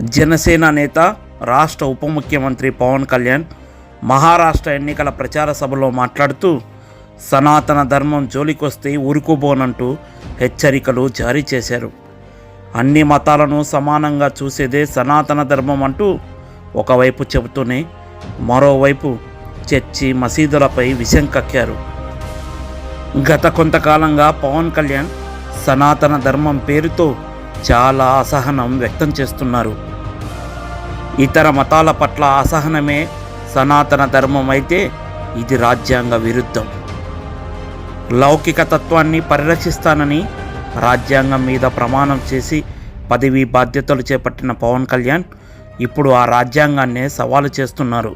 జనసేన నేత రాష్ట్ర ఉప ముఖ్యమంత్రి పవన్ కళ్యాణ్ మహారాష్ట్ర ఎన్నికల ప్రచార సభలో మాట్లాడుతూ సనాతన ధర్మం జోలికొస్తే ఊరుకుపోనంటూ హెచ్చరికలు జారీ చేశారు. అన్ని మతాలను సమానంగా చూసేదే సనాతన ధర్మం అంటూ ఒకవైపు చెబుతూనే మరోవైపు చర్చి మసీదులపై విషం కక్కారు. గత కొంతకాలంగా పవన్ కళ్యాణ్ సనాతన ధర్మం పేరుతో చాలా అసహనం వ్యక్తం చేస్తున్నారు. ఇతర మతాల పట్ల అసహనమే సనాతన ధర్మం అయితే ఇది రాజ్యాంగ విరుద్ధం. లౌకిక తత్వాన్ని పరిరక్షిస్తానని రాజ్యాంగం మీద ప్రమాణం చేసి పదవి బాధ్యతలు చేపట్టిన పవన్ కళ్యాణ్ ఇప్పుడు ఆ రాజ్యాంగాన్నే సవాలు చేస్తున్నారు.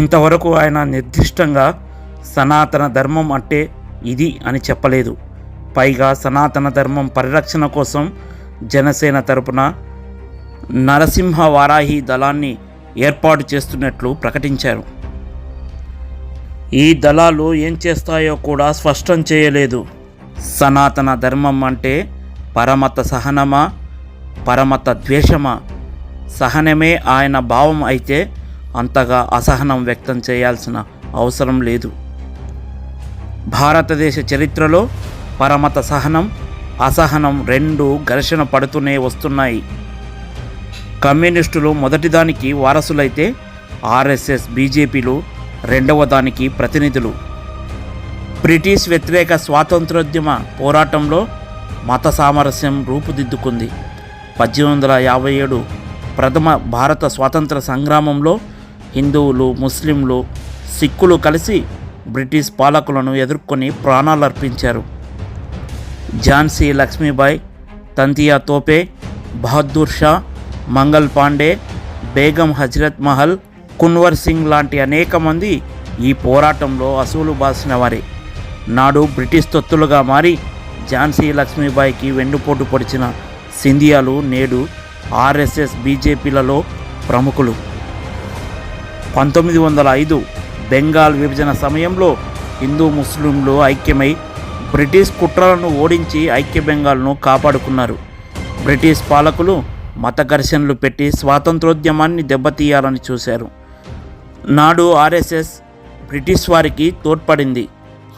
ఇంతవరకు ఆయన నిర్దిష్టంగా సనాతన ధర్మం అంటే ఇది అని చెప్పలేదు. పైగా సనాతన ధర్మం పరిరక్షణ కోసం జనసేన తరపున నరసింహ వారాహి దళాన్ని ఏర్పాటు చేస్తున్నట్లు ప్రకటించారు. ఈ దళాలు ఏం చేస్తాయో కూడా స్పష్టం చేయలేదు. సనాతన ధర్మం అంటే పరమత సహనమా పరమత ద్వేషమా? సహనమే ఆయన భావం అయితే అంతగా అసహనం వ్యక్తం చేయాల్సిన అవసరం లేదు. భారతదేశ చరిత్రలో పరమత సహనం అసహనం రెండు ఘర్షణ పడుతూనే వస్తున్నాయి. కమ్యూనిస్టులు మొదటిదానికి వారసులైతే ఆర్ఎస్ఎస్ బీజేపీలు రెండవ దానికి ప్రతినిధులు. బ్రిటిష్ వ్యతిరేక స్వాతంత్రోద్యమ పోరాటంలో మత సామరస్యం రూపుదిద్దుకుంది. పద్దెనిమిది వందల యాభై ఏడు ప్రథమ భారత స్వాతంత్ర సంగ్రామంలో హిందువులు ముస్లింలు సిక్కులు కలిసి బ్రిటిష్ పాలకులను ఎదుర్కొని ప్రాణాలర్పించారు. ఝాన్సీ లక్ష్మీబాయి తంతియా తోపే బహదూర్ షా మంగల్ పాండే బేగం హజరత్ మహల్ కున్వర్ సింగ్ లాంటి అనేక మంది ఈ పోరాటంలో అసూలు బాసిన వారే. నాడు బ్రిటిష్ తొత్తులుగా మారి ఝాన్సీ లక్ష్మీబాయికి వెన్నుపోటు పొడిచిన సింధియాలు నేడు ఆర్ఎస్ఎస్ బీజేపీలలో ప్రముఖులు. పంతొమ్మిది వందల ఐదు బెంగాల్ విభజన సమయంలో హిందూ ముస్లింలు ఐక్యమై బ్రిటిష్ కుట్రలను ఓడించి ఐక్య బెంగాల్ను కాపాడుకున్నారు. బ్రిటిష్ పాలకులు మత ఘర్షణలు పెట్టి స్వాతంత్రోద్యమాన్ని దెబ్బతీయాలని చూశారు. నాడు ఆర్ఎస్ఎస్ బ్రిటిష్ వారికి తోడ్పడింది.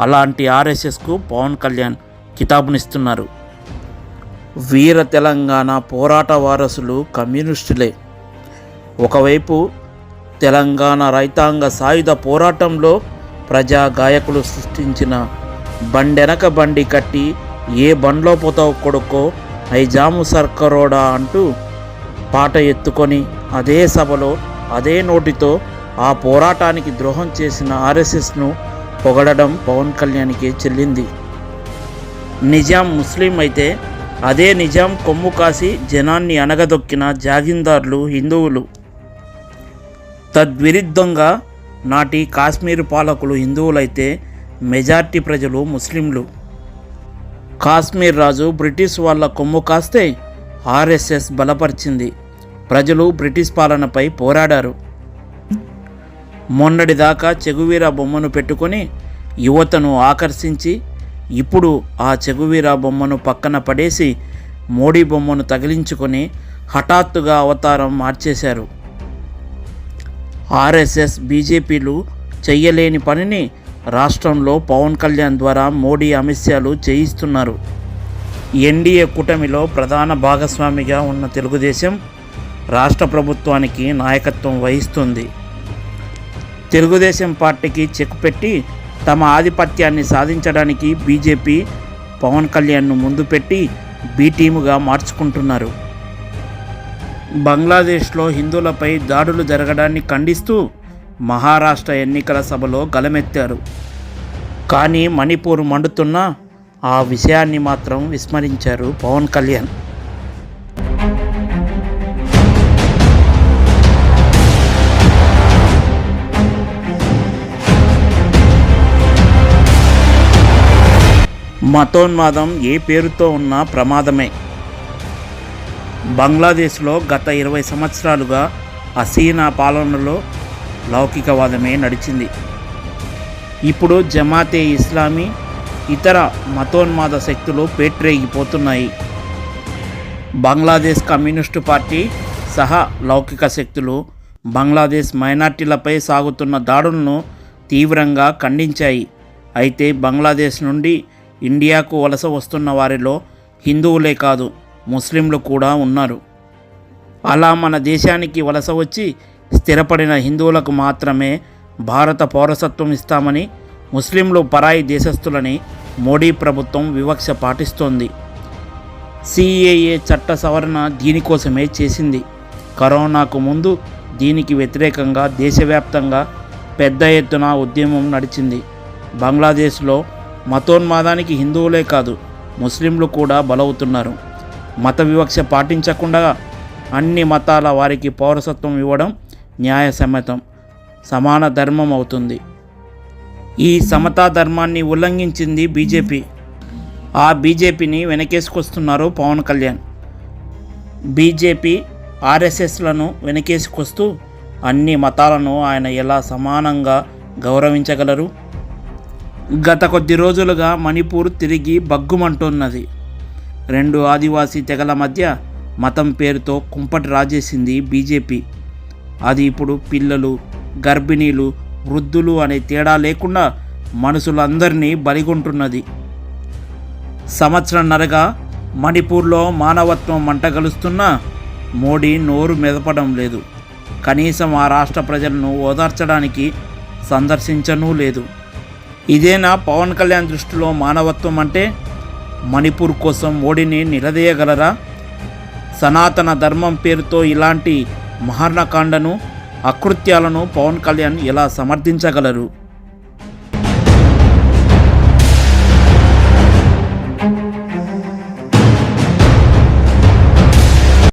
అలాంటి ఆర్ఎస్ఎస్కు పవన్ కళ్యాణ్ కితాబునిస్తున్నారు. వీర తెలంగాణ పోరాట వారసులు కమ్యూనిస్టులే. ఒకవైపు తెలంగాణ రైతాంగ సాయుధ పోరాటంలో ప్రజా గాయకులు సృష్టించిన బండెనక బండి కట్టి ఏ బండ్లో పోతావు కొడుకో ఐజాము సర్కరోడా అంటూ పాట ఎత్తుకొని అదే సభలో అదే నోటితో ఆ పోరాటానికి ద్రోహం చేసిన ఆర్ఎస్ఎస్ను పొగడడం పవన్ కళ్యాణ్కి చెల్లింది. నిజాం ముస్లిం అయితే అదే నిజాం కొమ్ము కాసి జనాన్ని అనగదొక్కిన జాగీందార్లు హిందువులు. తద్విరుద్ధంగా నాటి కాశ్మీర్ పాలకులు హిందువులైతే మెజార్టీ ప్రజలు ముస్లింలు. కాశ్మీర్ రాజు బ్రిటిష్ వాళ్ళ కొమ్ము కాస్తే ఆర్ఎస్ఎస్ బలపరిచింది. ప్రజలు బ్రిటిష్ పాలనపై పోరాడారు. మొన్నటిదాకా చెగువీర బొమ్మను పెట్టుకొని యువతను ఆకర్షించి ఇప్పుడు ఆ చెగువీర బొమ్మను పక్కన పడేసి మోడీ బొమ్మను తగిలించుకొని హఠాత్తుగా అవతారం మార్చేశారు. ఆర్ఎస్ఎస్ బీజేపీలు చెయ్యలేని పనిని రాష్ట్రంలో పవన్ కళ్యాణ్ ద్వారా మోడీ అమిత్ షాలు చేయిస్తున్నారు. ఎన్డీఏ కూటమిలో ప్రధాన భాగస్వామిగా ఉన్న తెలుగుదేశం రాష్ట్ర ప్రభుత్వానికి నాయకత్వం వహిస్తుంది. తెలుగుదేశం పార్టీకి చెక్ పెట్టి తమ ఆధిపత్యాన్ని సాధించడానికి బీజేపీ పవన్ కళ్యాణ్ను ముందు పెట్టి బీ టీముగా మార్చుకుంటున్నారు. బంగ్లాదేశ్లో హిందువులపై దాడులు జరగడాన్ని ఖండిస్తూ మహారాష్ట్ర ఎన్నికల సభలో గలమెత్తారు. కానీ మణిపూర్ మండుతున్న ఆ విషయాన్ని మాత్రం విస్మరించారు పవన్ కళ్యాణ్. మతోన్మాదం ఏ పేరుతో ఉన్నా ప్రమాదమే. బంగ్లాదేశ్లో గత ఇరవై సంవత్సరాలుగా హసీనా పాలనలో లౌకికవాదమే నడిచింది. ఇప్పుడు జమాతే ఇస్లామీ ఇతర మతోన్మాద శక్తులు పేట్రేగిపోతున్నాయి. బంగ్లాదేశ్ కమ్యూనిస్టు పార్టీ సహా లౌకిక శక్తులు బంగ్లాదేశ్ మైనార్టీలపై సాగుతున్న దాడులను తీవ్రంగా ఖండించాయి. అయితే బంగ్లాదేశ్ నుండి ఇండియాకు వలస వస్తున్న వారిలో హిందువులే కాదు ముస్లింలు కూడా ఉన్నారు. అలా మన దేశానికి వలస వచ్చి స్థిరపడిన హిందువులకు మాత్రమే భారత పౌరసత్వం ఇస్తామని ముస్లింలు పరాయి దేశస్థులని మోడీ ప్రభుత్వం వివక్ష పాటిస్తోంది. సిఏఏ చట్ట సవరణ దీనికోసమే చేసింది. కరోనాకు ముందు దీనికి వ్యతిరేకంగా దేశవ్యాప్తంగా పెద్ద ఎత్తున ఉద్యమం నడిచింది. బంగ్లాదేశ్లో మతోన్మాదానికి హిందువులే కాదు ముస్లింలు కూడా బలవుతున్నారు. మత వివక్ష పాటించకుండా అన్ని మతాల వారికి పౌరసత్వం ఇవ్వడం న్యాయసమ్మతం సమాన ధర్మం అవుతుంది. ఈ సమతా ధర్మాన్ని ఉల్లంఘించింది బీజేపీ. ఆ బీజేపీని వెనకేసుకొస్తున్నారు పవన్ కళ్యాణ్. బీజేపీ ఆర్ఎస్ఎస్లను వెనకేసుకొస్తూ అన్ని మతాలను ఆయన ఎలా సమానంగా గౌరవించగలరు? గత కొద్ది రోజులుగా మణిపూర్ తిరిగి బగ్గుమంటున్నది. రెండు ఆదివాసీ తెగల మధ్య మతం పేరుతో కుంపటి రాజేసింది బీజేపీ. అది ఇప్పుడు పిల్లలు గర్భిణీలు వృద్ధులు అనే తేడా లేకుండా మనుషులందరినీ బలిగొంటున్నది. సంవత్సరంన్నరగా మణిపూర్లో మానవత్వం మంటగలుస్తున్న మోడీ నోరు మెదపడం లేదు. కనీసం ఆ రాష్ట్ర ప్రజలను ఓదార్చడానికి సందర్శించనూ లేదు. ఇదేనా పవన్ కళ్యాణ్ దృష్టిలో మానవత్వం అంటే? మణిపూర్ కోసం మోడీని నిలదీయగలరా? సనాతన ధర్మం పేరుతో ఇలాంటి మహర్ణకాండను అకృత్యాలను పవన్ కళ్యాణ్ ఎలా సమర్థించగలరు?